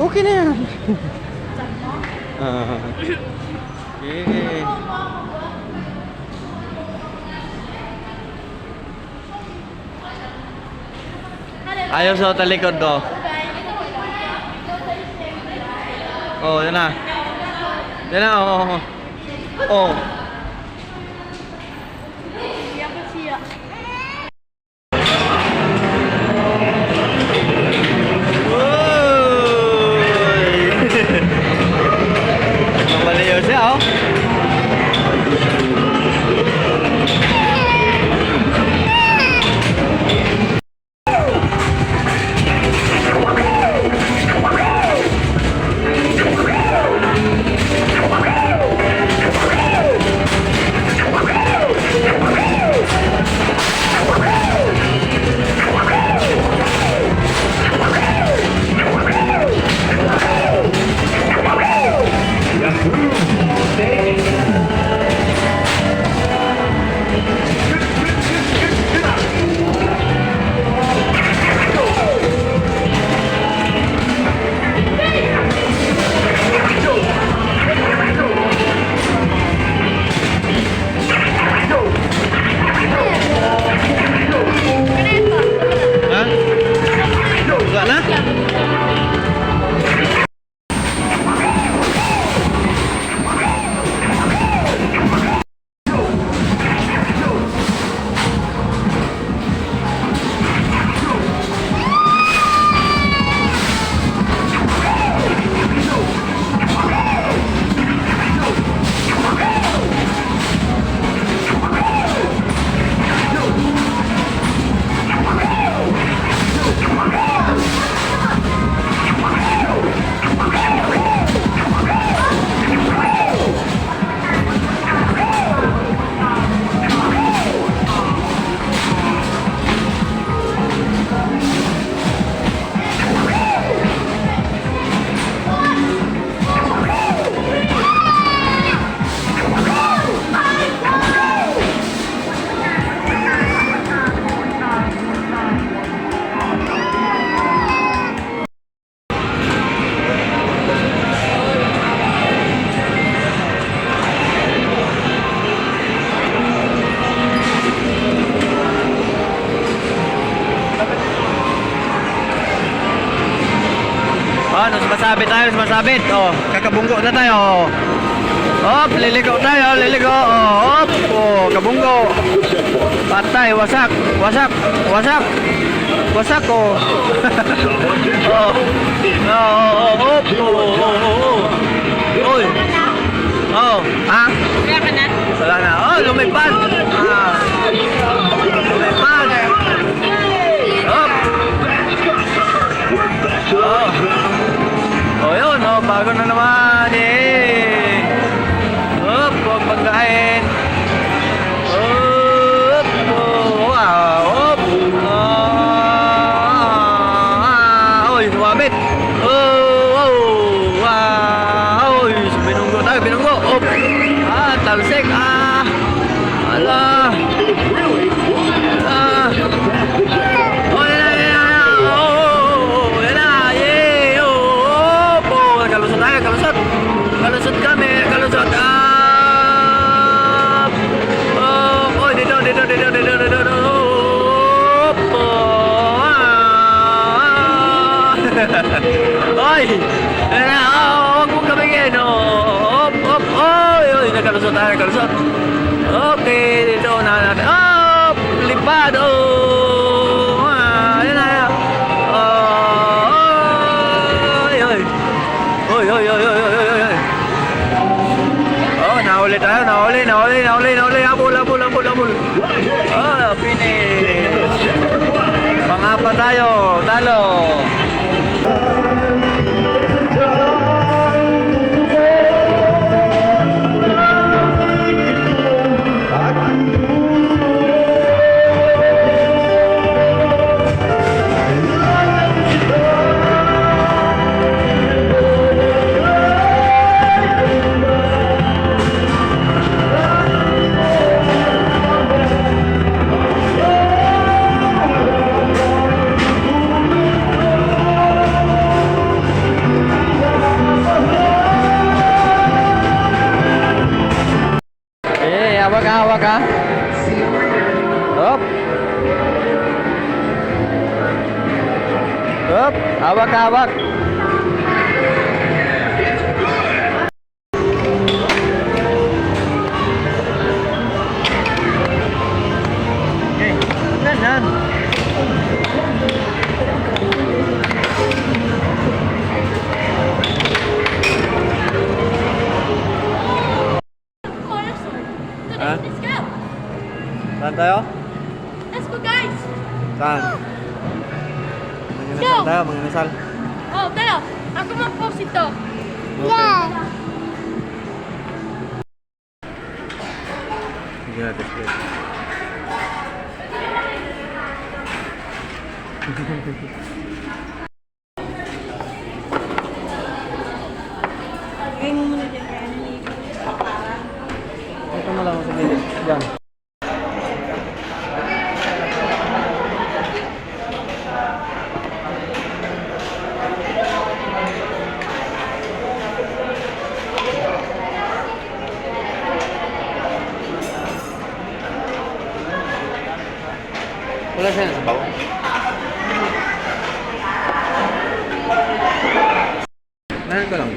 Okay na yan. Ah. okay. Ayaw sa talikod do. Oh, yan na. Yan na, oh. oh. Ano, sumasabit tayo, sumasabit. Oh, kakabunggo na tayo. Oh. Hop, liligo tayo, liligo. Oh, hop, oh, kabunggo. Patay, wasak, wasak, wasak. Wasak, oh. oh. Oh, oh, oh, hop, oh, oh, oh, oh. Uy. Oh, ha? Wala na. Oh, lumipad. Oy! Tara, oh, huwag mong gamitin. Oh, op, op, oy, oy. Nagkalusot tayo, nagkalusot. Okay, dito na natin. Oh, lipad, oh. Ah, na, yan. Oh, ah, oy, oy. Oy, oy, oy, oy, oy. Oh, nahuli tayo, nahuli, nahuli, nahuli, nahuli. Habol, habol, habol, habol. Oh, finish. Pangapa tayo, talo. Talo. Hawak ka, ah, hawak ka. Ah. Hop. Hop. Ah, hawak, hawak. Tayo? Let's go, guys. Saan? Manginasal tayo, manginasal. Oh, tayo. Ako mag-post ito. Okay. Sige natin, sige. Ito mo lang sa gilid. Diyan. Wala siya sa bawo. Meron ko lang.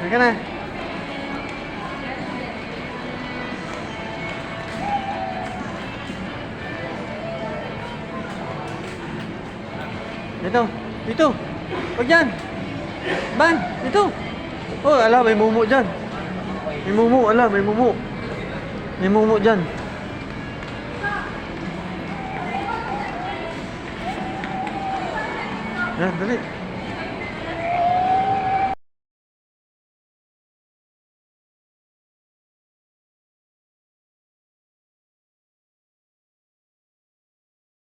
Teka na. Dito. Huwag yan. Ban, dito. Oh, ala, may mumu dyan. May mumu, ala, may mumu. May mumu dyan. Yan, dali.